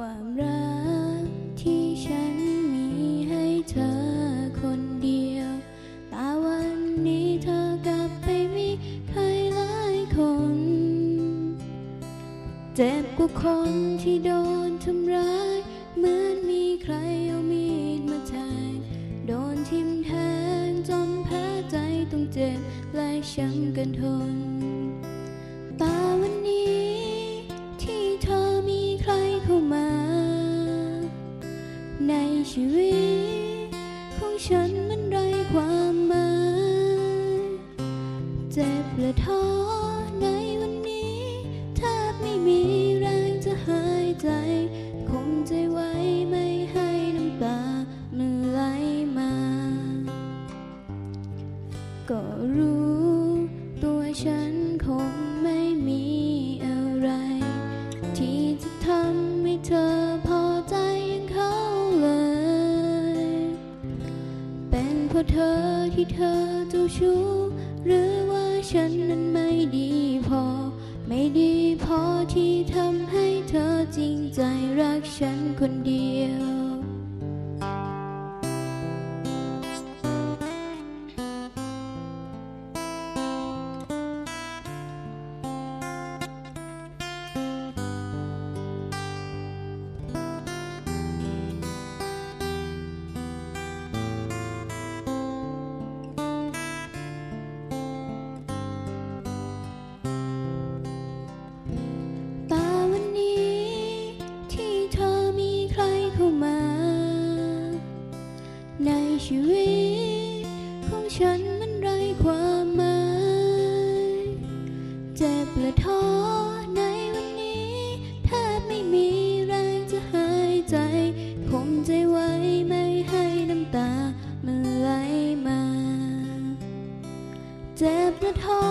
ความรักที่ฉันมีให้เธอคนเดียว แต่วันนี้เธอกลับไปมีใครหลายคน เจ็บกว่าคนที่โดนทำร้าย เหมือนมีใครเอามีดมาแทงโดนทิ่มแทงจนแพ้ใจต้องเจ็บและช้ำกันทน ชีวิต ของฉันมันไร้ความหมายเจ็บและท้อในวันนี้แทบไม่มีแรงจะหายใจ คงใจไว้ไม่ให้น้ำตามันไหลมา ก็รู้ตัวฉันคงไม่มี ราะเธอที่เธอเจ้าชู้หรือว่าฉันนั้นไม่ดีพอ ไม่ดีพอที่ทำให้เธอจริงใจรักฉันคนเดียว ชีวิตของฉันมันไร้ความหมายเจ็บและท้อในวันนี้แทบไม่มีแรงจะหายใจคงใจไว้ไม่ให้น้ำตามันไหลมา เจ็บและท้อ